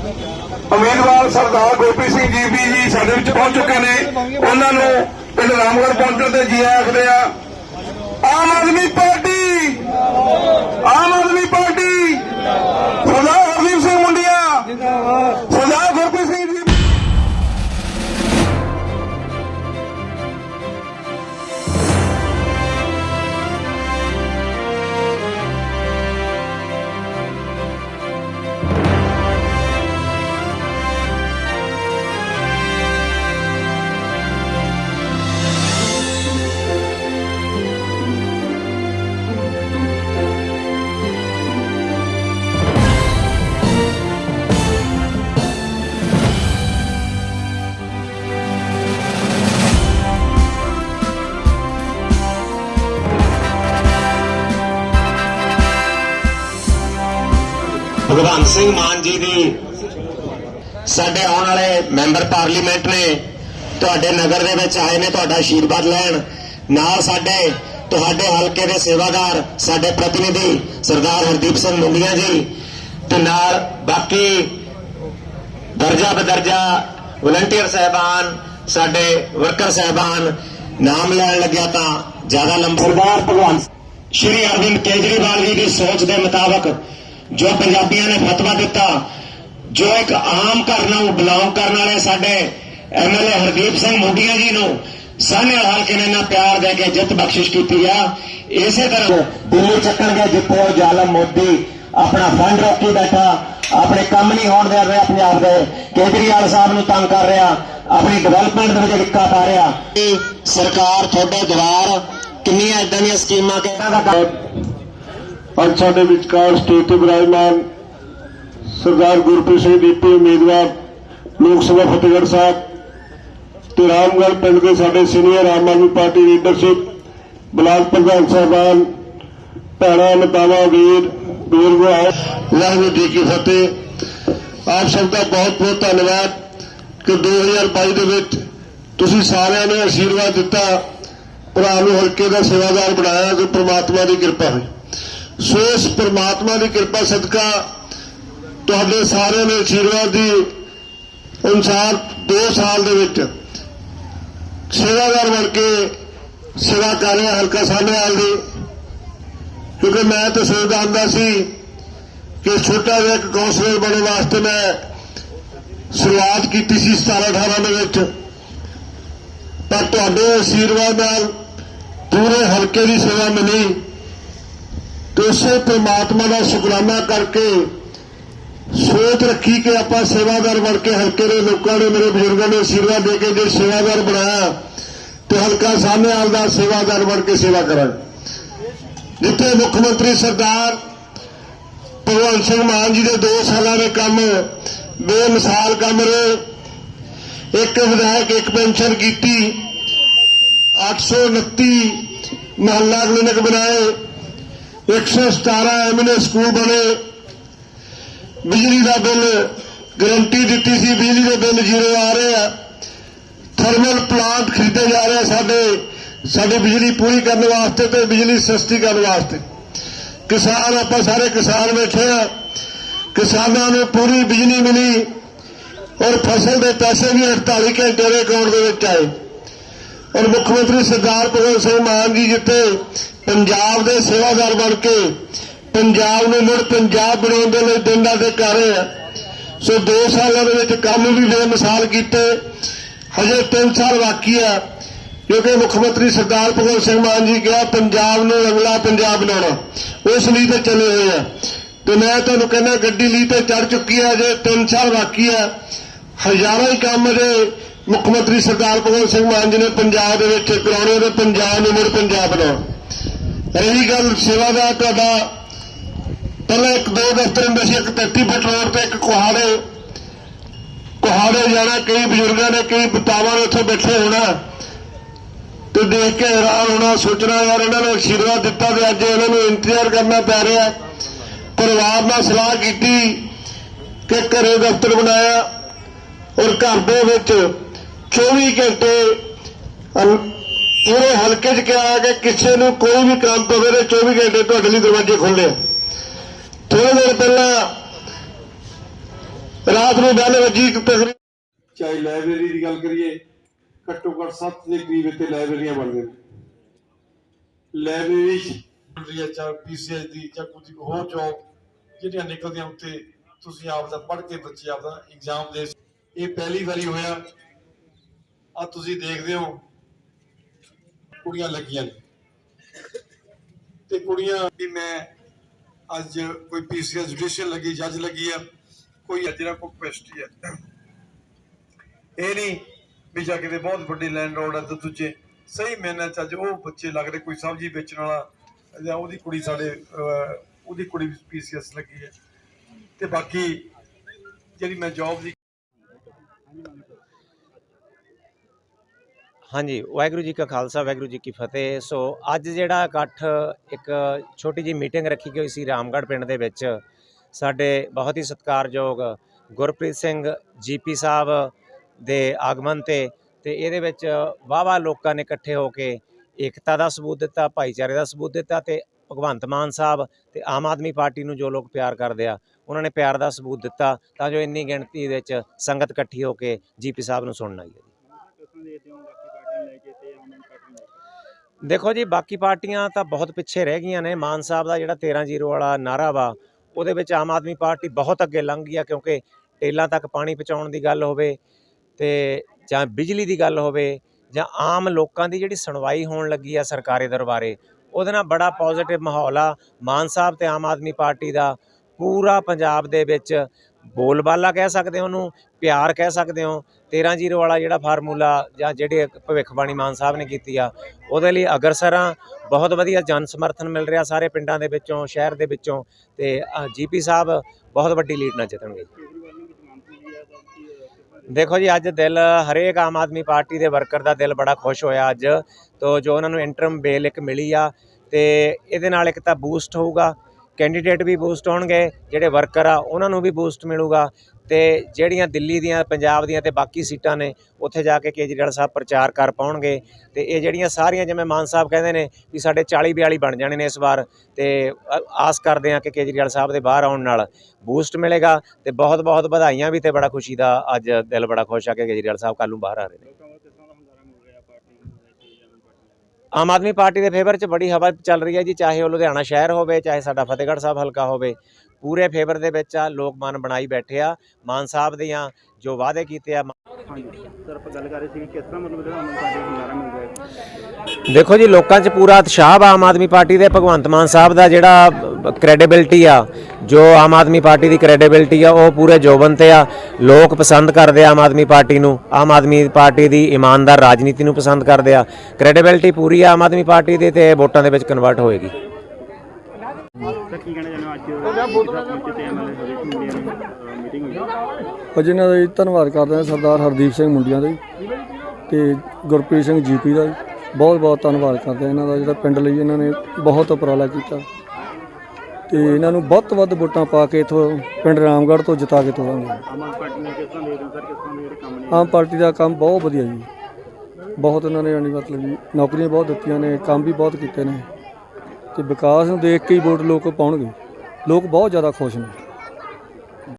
ਉਮੀਦਵਾਰ ਸਰਦਾਰ ਗੋਪੀ ਸਿੰਘ ਜੀ ਜੀਪੀ ਜੀ ਸਾਡੇ ਵਿੱਚ ਪਹੁੰਚ ਚੁੱਕੇ ਨੇ। ਉਹਨਾਂ ਨੂੰ ਪਿੰਡ ਰਾਮਗੜ੍ਹ ਪਹੁੰਚਣ ਤੇ ਜੀ ਆਇਆਂ ਆਖਦੇ ਆ, ਆਮ ਆਦਮੀ ਪਾਰਟੀ, ਆਮ ਆਦਮੀ ਪਾਰਟੀ ਭਗਵੰਤ ਸਿੰਘ ਮਾਨ ਜੀ ਦੀ ਸਾਡੇ ਆਉਣ ਵਾਲੇ ਮੈਂਬਰ ਪਾਰਲੀਮੈਂਟ ਨੇ ਤੁਹਾਡੇ ਨਗਰ ਦੇ ਵਿੱਚ ਆਏ ਨੇ ਤੁਹਾਡਾ ਆਸ਼ੀਰਵਾਦ ਲੈਣ। ਨਾਲ ਸਾਡੇ ਤੁਹਾਡੇ ਹਲਕੇ ਦੇ ਸੇਵਾਦਾਰ ਸਾਡੇ ਪ੍ਰਤੀਨਿਧੀ ਸਰਦਾਰ ਹਰਦੀਪ ਸਿੰਘ ਮੁੰਡੀਆਂ ਜੀ ਤੇ ਨਾਲ ਬਾਕੀ ਦਰਜਾ ਬਦਰਜਾ ਵਲੰਟੀਅਰ ਸਹਿਬਾਨ ਸਾਡੇ ਵਰਕਰ ਸਹਿਬਾਨ ਨਾਮ ਲੈਣ ਲੱਗਿਆ ਤਾਂ ਜ਼ਿਆਦਾ ਲੰਬਾ। ਸਰਦਾਰ ਭਗਵੰਤ ਸ਼੍ਰੀ ਅਰਵਿੰਦ ਕੇਜਰੀਵਾਲ ਜੀ ਦੀ ਸੋਚ ਦੇ ਮੁਤਾਬਕ ਜੋ ਪੰਜਾਬੀਆਂ ਨੇ ਫਤਵਾ ਦਿੱਤਾ ਜੋ ਇੱਕ ਆਮ ਘਰ ਨੂੰ ਬਿਲੋਂਗ ਕਰਨ ਵਾਲੇ ਸਾਡੇ ਐਮਐਲਏ ਹਰਦੀਪ ਸਿੰਘ ਮੋਡੀਆ ਜੀ ਨੂੰ ਸਾਹਨੇ ਹਲਕੇ ਨੇ ਨਾ ਪਿਆਰ ਦੇ ਕੇ ਜਿੱਤ ਬਖਸ਼ਿਸ਼ ਕੀਤੀ ਆ ਇਸੇ ਤਰ੍ਹਾਂ ਦਿੱਲੀ ਚੱਕਣਗੇ ਉਹ ਜ਼ਾਲਮ ਮੋਦੀ ਆਪਣਾ ਫੰਡ ਰੋਕੀ ਬੈਠਾ ਆਪਣੇ ਕੰਮ ਨਹੀਂ ਹੋਣ ਦੇ ਰਿਹਾ ਪੰਜਾਬ ਦੇ ਕੇਜਰੀਵਾਲ ਸਾਹਿਬ ਨੂੰ ਤੰਗ ਕਰ ਰਿਹਾ ਆਪਣੀ ਡਿਵੈਲਪਮੈਂਟ ਦੇ ਵਿੱਚ ਡਿੱਕਾ ਪਾ ਰਿਹਾ। ਸਰਕਾਰ ਤੁਹਾਡੇ ਦੁਆਰ ਕਿੰਨੀਆਂ ਇਦਾਂ ਦੀਆਂ ਸਕੀਮਾਂ ਕਿਹਨਾਂ ਦਾ ਕੰਮ ਅੱਜ ਸਾਡੇ ਵਿਚਕਾਰ ਸਟੇਜ ਤੇ ਬਿਰਾਜਮਾਨ ਸਰਦਾਰ ਗੁਰਪ੍ਰੀਤ ਸਿੰਘ ਦੀਪੀ ਉਮੀਦਵਾਰ ਲੋਕ ਸਭਾ ਫਤਿਹਗੜ੍ਹ ਸਾਹਿਬ ਤੇ ਰਾਮਗੜ੍ਹ ਪਿੰਡ ਦੇ ਸਾਡੇ senior Aam Aadmi Party leadership block ਪ੍ਰਧਾਨ ਸਾਹਿਬਾਨ, ਭੈਣਾਂ ਮਤਾਵਾਂ ਵੀਰ, ਬਜ਼ੁਰਗੋ ਆਓ ਵਾਹਿਗੁਰੂ ਜੀ ਕੀ ਫਤਿਹ। ਆਪ ਸਭ ਦਾ ਬਹੁਤ ਬਹੁਤ ਧੰਨਵਾਦ ਕਿ 2022 ਦੇ ਵਿੱਚ ਤੁਸੀਂ ਸਾਰਿਆਂ ਨੇ ਆਸ਼ੀਰਵਾਦ ਦਿੱਤਾ, ਭਰਾ ਨੂੰ ਹਲਕੇ ਦਾ ਸੇਵਾਦਾਰ ਬਣਾਇਆ ਕਿ ਪ੍ਰਮਾਤਮਾ ਦੀ ਕਿਰਪਾ ਹੋਈ। ਸੋ ਇਸ ਪ੍ਰਮਾਤਮਾ ਦੀ ਕਿਰਪਾ ਸਦਕਾ ਤੁਹਾਡੇ ਸਾਰਿਆਂ ਦੇ ਆਸ਼ੀਰਵਾਦ ਦੀ ਅਨੁਸਾਰ 2 ਸਾਲ ਦੇ ਵਿੱਚ ਸੇਵਾਦਾਰ ਬਣ ਕੇ ਸੇਵਾ ਕਰ ਰਿਹਾ ਹਲਕਾ ਸਾਹਮਣੇ ਦੀ। ਕਿਉਂਕਿ ਮੈਂ ਤਾਂ ਸੋਚਦਾ ਹੁੰਦਾ ਸੀ ਕਿ ਛੋਟਾ ਜਿਹਾ ਇੱਕ ਕੌਂਸਲਰ ਬਣਨ ਵਾਸਤੇ ਮੈਂ ਸ਼ੁਰੂਆਤ ਕੀਤੀ ਸੀ 17 18 ਦੇ ਵਿੱਚ। ਪਰ ਤੁਹਾਡੇ ਆਸ਼ੀਰਵਾਦ ਨਾਲ ਪੂਰੇ ਹਲਕੇ ਦੀ ਸੇਵਾ ਮਿਲੀ। ਤੇ ਉਸੇ ਪ੍ਰਮਾਤਮਾ ਦਾ ਸ਼ੁਕਰਾਨਾ ਕਰਕੇ ਸੋਚ ਰੱਖੀ ਕਿ ਆਪਾਂ ਸੇਵਾਦਾਰ ਬਣ ਕੇ ਹਲਕੇ ਦੇ ਲੋਕਾਂ ਨੇ, ਮੇਰੇ ਬਜ਼ੁਰਗਾਂ ਨੇ ਆਸ਼ੀਰਵਾਦ ਦੇ ਕੇ ਜੇ ਸੇਵਾਦਾਰ ਬਣਾਇਆ, ਤੇ ਹਲਕਾ ਸਾਹਮਣੇ ਆਲ ਦਾ ਸੇਵਾਦਾਰ ਬਣ ਕੇ ਸੇਵਾ ਕਰਾਂ ਜਿੱਥੇ ਮੁੱਖ ਮੰਤਰੀ ਸਰਦਾਰ ਭਗਵੰਤ ਸਿੰਘ ਮਾਨ ਜੀ ਦੇ 2 ਸਾਲਾਂ ਦੇ ਕੰਮ, ਬੇਮਿਸਾਲ ਕੰਮ ਰਹੇ ਇੱਕ ਵਿਧਾਇਕ, ਇੱਕ ਪੈਨਸ਼ਨ ਕੀਤੀ 829 ਮਹੱਲਾ ਕਲੀਨਿਕ ਬਣਾਏ 117 ਐਮਐਨਏ ਸਕੂਲ ਬਣੇ। ਬਿਜਲੀ ਦਾ ਬਿੱਲ ਗਰੰਟੀ ਦਿੱਤੀ ਸੀ, ਬਿਜਲੀ ਦੇ ਬਿੱਲ ਜ਼ੀਰੋ ਆ ਰਹੇ ਆ। ਥਰਮਲ ਪਲਾਂਟ ਖਰੀਦੇ ਜਾ ਰਹੇ ਸਾਡੇ, ਸਾਡੀ ਬਿਜਲੀ ਪੂਰੀ ਕਰਨ ਵਾਸਤੇ ਤੇ ਬਿਜਲੀ ਸਸਤੀ ਕਰਨ ਵਾਸਤੇ। ਕਿਸਾਨ, ਆਪਾਂ ਸਾਰੇ ਕਿਸਾਨ ਬੈਠੇ ਆ। ਕਿਸਾਨਾਂ ਨੂੰ ਪੂਰੀ ਬਿਜਲੀ ਮਿਲੀ ਔਰ ਫਸਲ ਦੇ ਪੈਸੇ ਵੀ 48 ਘੰਟੇ ਦੇ ਅਕਾਊਂਟ ਦੇ ਵਿੱਚ ਆਏ। ਔਰ ਮੁੱਖ ਮੰਤਰੀ ਸਰਦਾਰ ਭਗਵੰਤ ਸਿੰਘ ਮਾਨ ਜੀ ਜਿੱਤੇ ਪੰਜਾਬ ਦੇ ਸੇਵਾਦਾਰ ਬਣ ਕੇ ਪੰਜਾਬ ਨੂੰ ਮੁੜ ਪੰਜਾਬ ਬਣਾਉਣ ਦੇ ਲਈ ਦਿਨ ਦਾ ਇੱਕ ਕਰ ਰਹੇ ਆ ਸੋ 2 ਸਾਲਾਂ ਦੇ ਵਿੱਚ ਕੰਮ ਵੀ ਬੇਮਿਸਾਲ ਕੀਤੇ। ਹਜੇ 3 ਸਾਲ ਬਾਕੀ ਆ, ਕਿਉਂਕਿ ਮੁੱਖ ਮੰਤਰੀ ਸਰਦਾਰ ਭਗਵੰਤ ਸਿੰਘ ਮਾਨ ਜੀ ਕਿਹਾ, ਪੰਜਾਬ ਨੂੰ ਅਗਲਾ ਪੰਜਾਬ ਬਣਾਉਣਾ। ਉਸ ਲਈ ਤੇ ਚੱਲੇ ਹੋਏ ਆ। ਤੇ ਮੈਂ ਤੁਹਾਨੂੰ ਕਹਿੰਦਾ, ਗੱਡੀ ਲਈ ਤੇ ਚੜ ਚੁੱਕੀ ਆ ਜੇ 3 ਸਾਲ ਬਾਕੀ ਆ। ਹਜ਼ਾਰਾਂ ਹੀ ਕੰਮ ਦੇ ਮੁੱਖ ਮੰਤਰੀ ਸਰਦਾਰ ਭਗਵੰਤ ਸਿੰਘ ਮਾਨ ਜੀ ਨੇ ਪੰਜਾਬ ਦੇ ਵਿੱਚ ਕਰਾਉਣੇ ਤੇ ਪੰਜਾਬ ਨੂੰ ਮੁੜ ਪੰਜਾਬ ਬਣਾਉਣਾ। ਰਹੀ ਗੱਲ ਸੇਵਾ ਦਾ ਤੁਹਾਡਾ ਪਹਿਲਾਂ ਇੱਕ ਦੋ ਦਫ਼ਤਰ ਹੁੰਦੇ ਸੀ, ਇੱਕ 33 ਫੁੱਟ ਰੋਡ ਤੇ ਇੱਕ ਕੁਹਾੜੇ। ਕੁਹਾੜੇ ਜਾਣਾ, ਕਈ ਬਜ਼ੁਰਗਾਂ ਨੇ, ਕਈ ਬਤਾਵਾਂ ਨੇ ਉੱਥੇ ਬੈਠੇ ਹੋਣਾ। ਤੇ ਦੇਖ ਕੇ ਹੈਰਾਨ ਹੋਣਾ, ਸੋਚਣਾ, ਯਾਰ ਇਹਨਾਂ ਨੇ ਆਸ਼ੀਰਵਾਦ ਦਿੱਤਾ ਤੇ ਅੱਜ ਇਹਨਾਂ ਨੂੰ ਇੰਤਜ਼ਾਰ ਕਰਨਾ ਪੈ ਰਿਹਾ। ਪਰਿਵਾਰ ਨਾਲ ਸਲਾਹ ਕੀਤੀ ਕਿ ਘਰੇ ਦਫ਼ਤਰ ਬਣਾਇਆ ਔਰ ਘਰ ਦੇ ਵਿੱਚ 24 ਘੰਟੇ ਪੂਰੇ ਹਲਕੇ 'ਚ ਕਿਹਾ ਕਿ ਕਿਸੇ ਨੂੰ ਕੋਈ ਵੀ ਕੰਮ ਪਵੇ ਤੇ 24 ਘੰਟੇ ਤੁਹਾਡੇ ਲਈ ਦਰਵਾਜ਼ੇ ਖੁੱਲ੍ਹੇ ਆ। ਥੋੜੇ ਦਿਨ ਪਹਿਲਾਂ ਰਾਤ ਨੂੰ ਬੈਲ ਵੱਜੀ ਇੱਕ ਚਾਹੇ ਲਾਇਬ੍ਰੇਰੀ ਦੀ ਗੱਲ ਕਰੀਏ, ਘੱਟੋ ਘੱਟ 7 ਦੇ ਕਰੀਬ ਇੱਥੇ ਲਾਇਬ੍ਰੇਰੀਆਂ ਬਣਦੀਆਂ ਨੇ ਲਾਇਬ੍ਰੇਰੀ ਹੁੰਦੀ ਹੈ ਚਾਹੇ ਪੀਸੀਐਸ ਦੀ ਜਾਂ ਕੁਝ ਹੋਰ ਜੋਬ ਜਿਹੜੀਆਂ ਨਿਕਲਦੀਆਂ ਉੱਤੇ ਤੁਸੀਂ ਆਪ ਦਾ ਪੜ੍ਹ ਕੇ ਬੱਚੇ ਆਪ ਦਾ ਐਗਜ਼ਾਮ ਦੇ ਇਹ ਪਹਿਲੀ ਵਾਰੀ ਹੋਇਆ। ਆ ਤੁਸੀਂ ਦੇਖਦੇ ਹੋ ਕੁੜੀਆਂ ਲੱਗੀਆਂ ਨੇ। ਤੇ ਕੁੜੀਆਂ ਵੀ ਮੈਂ ਅੱਜ ਕੋਈ ਪੀਸੀਐਸ ਜੁਡੀਸ਼ੀਅਲ ਲੱਗੀ ਜੱਜ ਲੱਗੀ ਆ ਕੋਈ ਅਜਰਾ ਕੋ ਕੁਐਸਟੀ ਹੈ ਇਹ ਨਹੀਂ ਵੀ ਜਾ ਕਿਤੇ ਬਹੁਤ ਵੱਡੀ ਲੈਂਡ ਰੋਡ ਹੈ ਤੇ ਦੂਜੇ ਸਹੀ ਮੈਨਾਂ ਚ ਅੱਜ ਉਹ ਬੱਚੇ ਲੱਗ ਰਹੇ ਕੋਈ ਸਬਜ਼ੀ ਵੇਚਣ ਵਾਲਾ ਜਾਂ ਉਹਦੀ ਕੁੜੀ ਸਾਡੇ ਅਹ, ਉਹਦੀ ਕੁੜੀ ਵੀ ਪੀਸੀਐਸ ਲੱਗੀ ਹੈ ਤੇ ਬਾਕੀ ਜਿਹੜੀ ਮੈਂ ਜੌਬ ਦੀ ਹਾਂਜੀ, ਵਾਹਿਗੁਰੂ ਜੀ ਕਾ ਖਾਲਸਾ, ਵਾਹਿਗੁਰੂ ਜੀ ਕੀ ਫਤਿਹ। ਸੋ ਅੱਜ ਜਿਹੜਾ ਇਕੱਠ ਇੱਕ ਛੋਟੀ ਜੀ ਮੀਟਿੰਗ ਰੱਖੀ ਗਈ ਸੀ ਰਾਮਗੜ੍ਹ ਪਿੰਡ ਦੇ ਵਿੱਚ, ਸਾਡੇ ਬਹੁਤ ਹੀ ਸਤਿਕਾਰਯੋਗ ਗੁਰਪ੍ਰੀਤ ਸਿੰਘ ਜੀਪੀ ਸਾਹਿਬ ਦੇ ਆਗਮਨ ਤੇ ਤੇ ਇਹਦੇ ਵਿੱਚ ਵਾਵਾ ਲੋਕਾਂ ਨੇ ਇਕੱਠੇ ਹੋ ਕੇ ਏਕਤਾ ਦਾ ਸਬੂਤ ਦਿੱਤਾ, ਭਾਈਚਾਰੇ ਦਾ ਸਬੂਤ ਦਿੱਤਾ ਤੇ ਭਗਵੰਤ ਮਾਨ ਸਾਹਿਬ ਤੇ ਆਮ ਆਦਮੀ ਪਾਰਟੀ ਨੂੰ ਜੋ ਲੋਕ ਪਿਆਰ ਕਰਦੇ ਆ, ਉਹਨਾਂ ਨੇ ਪਿਆਰ ਦਾ ਸਬੂਤ ਦਿੱਤਾ ਤਾਂ ਜੋ ਇੰਨੀ ਗਿਣਤੀ ਵਿੱਚ ਸੰਗਤ ਇਕੱਠੀ ਹੋ ਕੇ ਜੀਪੀ ਸਾਹਿਬ ਨੂੰ ਸੁਣਨ ਆਈ ਹੈ। ਦੇਖੋ ਜੀ, ਬਾਕੀ ਪਾਰਟੀਆਂ ਤਾਂ ਬਹੁਤ ਪਿੱਛੇ ਰਹਿ ਗਈਆਂ ਨੇ। ਮਾਨ ਸਾਹਿਬ ਦਾ ਜਿਹੜਾ 13-0 ਵਾਲਾ ਨਾਰਾ ਵਾ, ਉਹਦੇ ਵਿੱਚ ਆਮ ਆਦਮੀ ਪਾਰਟੀ ਬਹੁਤ ਅੱਗੇ ਲੰਘ ਗਈ ਆ, ਕਿਉਂਕਿ ਟੇਲਾਂ ਤੱਕ ਪਾਣੀ ਪਹੁੰਚਾਉਣ ਦੀ ਗੱਲ ਹੋਵੇ ਤੇ ਜਾਂ ਬਿਜਲੀ ਦੀ ਗੱਲ ਹੋਵੇ ਜਾਂ ਆਮ ਲੋਕਾਂ ਦੀ ਜਿਹੜੀ ਸੁਣਵਾਈ ਹੋਣ ਲੱਗੀ ਆ ਸਰਕਾਰੀ ਦਰਬਾਰੇ, ਉਹਦੇ ਨਾਲ ਬੜਾ ਪੋਜ਼ਿਟਿਵ ਮਾਹੌਲ ਆ। ਮਾਨ ਸਾਹਿਬ ਤੇ ਆਮ ਆਦਮੀ ਪਾਰਟੀ ਦਾ ਪੂਰਾ ਪੰਜਾਬ ਦੇ ਵਿੱਚ ਬੋਲਬਾਲਾ ਕਹਿ ਸਕਦੇ ਹੋ ਉਹਨੂੰ, ਪਿਆਰ ਕਹਿ ਸਕਦੇ ਹੋ। 13-0 ਵਾਲਾ ਜਿਹੜਾ ਫਾਰਮੂਲਾ ਜਾਂ ਜਿਹੜੇ ਭਵਿੱਖਬਾਣੀ ਮਾਨ ਸਾਹਿਬ ਨੇ ਕੀਤੀ ਆ, ਉਹਦੇ ਲਈ ਅਗਰਸਰਾਂ ਬਹੁਤ ਵਧੀਆ ਜਨ ਸਮਰਥਨ ਮਿਲ ਰਿਹਾ ਸਾਰੇ ਪਿੰਡਾਂ ਦੇ ਵਿੱਚੋਂ, ਸ਼ਹਿਰ ਦੇ ਵਿੱਚੋਂ, ਤੇ ਜੀਪੀ ਸਾਹਿਬ ਬਹੁਤ ਵੱਡੀ ਲੀਡ ਨਾਲ ਜਿੱਤਣਗੇ। ਦੇਖੋ ਜੀ, ਅੱਜ ਦਿਲ, ਹਰੇਕ ਆਮ ਆਦਮੀ ਪਾਰਟੀ ਦੇ ਵਰਕਰ ਦਾ ਦਿਲ ਬੜਾ ਖੁਸ਼ ਹੋਇਆ ਅੱਜ, ਤੋਂ ਜੋ ਉਹਨਾਂ ਨੂੰ ਇੰਟਰਮ ਬੇਲ ਇੱਕ ਮਿਲੀ ਆ, ਤੇ ਇਹਦੇ ਨਾਲ ਇੱਕ ਤਾਂ ਬੂਸਟ ਹੋਊਗਾ। ਕੈਂਡੀਡੇਟ ਵੀ ਬੂਸਟ ਹੋਣਗੇ, ਜਿਹੜੇ ਵਰਕਰ ਆ, ਉਹਨਾਂ ਨੂੰ ਵੀ ਬੂਸਟ ਮਿਲੂਗਾ। ਤੇ ਜਿਹੜੀਆਂ ਦਿੱਲੀ ਦੀਆਂ, ਪੰਜਾਬ ਦੀਆਂ ਤੇ ਬਾਕੀ ਸੀਟਾਂ ਨੇ, ਉੱਥੇ ਜਾ ਕੇ ਕੇਜਰੀਵਾਲ ਸਾਹਿਬ ਪ੍ਰਚਾਰ ਕਰ ਪਾਉਣਗੇ। ਤੇ ਇਹ ਜਿਹੜੀਆਂ ਸਾਰੀਆਂ, ਜਿਵੇਂ ਮਾਨ ਸਾਹਿਬ ਕਹਿੰਦੇ ਨੇ ਵੀ ਸਾਡੇ 40 42 ਬਣ ਜਾਣੇ ਨੇ ਇਸ ਵਾਰ, ਤੇ ਆਸ ਕਰਦੇ ਹਾਂ ਕਿ ਕੇਜਰੀਵਾਲ ਸਾਹਿਬ ਦੇ ਬਾਹਰ ਆਉਣ ਨਾਲ ਬੂਸਟ ਮਿਲੇਗਾ। ਤੇ ਬਹੁਤ ਬਹੁਤ ਵਧਾਈਆਂ ਵੀ ਤੇ ਬੜਾ ਖੁਸ਼ੀ ਦਾ ਅੱਜ ਦਿਲ ਬੜਾ ਖੁਸ਼ ਆ ਕਿ ਕੇਜਰੀਵਾਲ ਸਾਹਿਬ ਕੱਲ੍ਹ ਨੂੰ ਬਾਹਰ ਆ ਰਹੇ ਨੇ। ਆਮ ਆਦਮੀ ਪਾਰਟੀ ਦੇ ਫੇਵਰ 'ਚ ਬੜੀ ਹਵਾ ਚੱਲ ਰਹੀ ਹੈ ਜੀ ਚਾਹੇ ਉਹ ਲੁਧਿਆਣਾ ਸ਼ਹਿਰ ਹੋਵੇ ਚਾਹੇ ਸਾਡਾ ਫਤਿਹਗੜ੍ਹ ਸਾਹਿਬ ਹਲਕਾ ਹੋਵੇ ਪੂਰੇ ਫੇਵਰ ਦੇ ਵਿੱਚ ਆ ਲੋਕ ਮਨ ਬਣਾਈ ਬੈਠੇ ਆ ਮਾਨ ਸਾਹਿਬ ਦੀਆਂ ਜੋ ਵਾਅਦੇ ਕੀਤੇ ਆ ਦੇਖੋ ਜੀ ਲੋਕਾਂ 'ਚ ਪੂਰਾ ਉਤਸ਼ਾਹ ਆ ਆਮ ਆਦਮੀ ਪਾਰਟੀ ਦੇ ਭਗਵੰਤ ਮਾਨ ਸਾਹਿਬ ਦਾ ਜਿਹੜਾ ਕ੍ਰੈਡੀਬਿਲਟੀ ਆ ਜੋ ਆਮ ਆਦਮੀ ਪਾਰਟੀ ਦੀ ਕ੍ਰੈਡੀਬਿਲਟੀ ਆ, ਉਹ ਪੂਰੇ ਜੋਬਨ ਤੇ ਆ। ਲੋਕ ਪਸੰਦ ਕਰਦੇ ਆ ਆਮ ਆਦਮੀ ਪਾਰਟੀ ਨੂੰ। ਆਮ ਆਦਮੀ ਪਾਰਟੀ ਦੀ ਇਮਾਨਦਾਰ ਰਾਜਨੀਤੀ ਨੂੰ ਪਸੰਦ ਕਰਦੇ ਆ। ਕ੍ਰੈਡੀਬਿਲਟੀ ਪੂਰੀ ਆ ਆਮ ਆਦਮੀ ਪਾਰਟੀ ਦੀ ਤੇ ਵੋਟਾਂ ਦੇ ਵਿੱਚ ਕਨਵਰਟ ਹੋਏਗੀ। ਅੱਜ ਇਹਨਾਂ ਦਾ ਧੰਨਵਾਦ ਕਰਦੇ ਹਾਂ ਸਰਦਾਰ ਹਰਦੀਪ ਸਿੰਘ ਮੁੰਡੀਆਂ ਦਾ ਜੀ ਤੇ ਗੁਰਪ੍ਰੀਤ ਸਿੰਘ ਜੀਪੀ ਦਾ ਬਹੁਤ ਬਹੁਤ ਧੰਨਵਾਦ ਕਰਦੇ ਹਾਂ ਇਹਨਾਂ ਦਾ ਜਿਹੜਾ ਪਿੰਡ ਲਈ ਇਹਨਾਂ ਨੇ ਬਹੁਤ ਉਪਰਾਲਾ ਕੀਤਾ। ਤੇ ਇਹਨਾਂ ਨੂੰ ਵੱਧ ਤੋਂ ਵੱਧ ਵੋਟਾਂ ਪਾ ਕੇ ਇਥੋਂ ਪਿੰਡ ਰਾਮਗੜ੍ਹ ਤੋਂ ਜਿਤਾ ਕੇ ਤੋਰਾਂਗੇ। ਆਮ ਪਾਰਟੀ ਦੇ ਕੰਮ ਨੇ? ਆਮ ਪਾਰਟੀ ਦਾ ਕੰਮ ਬਹੁਤ ਵਧੀਆ ਜੀ। ਬਹੁਤ ਇਹਨਾਂ ਨੇ ਯਾਨੀ ਮਤਲਬ ਨੌਕਰੀਆਂ ਬਹੁਤ ਦਿੱਤੀਆਂ ਨੇ ਕੰਮ ਵੀ ਬਹੁਤ ਕੀਤੇ ਨੇ। ਤੇ ਵਿਕਾਸ ਨੂੰ ਦੇਖ ਕੇ ਹੀ ਵੋਟ ਲੋਕ ਪਾਉਣਗੇ। ਲੋਕ ਬਹੁਤ ਜ਼ਿਆਦਾ ਖੁਸ਼ ਨੇ।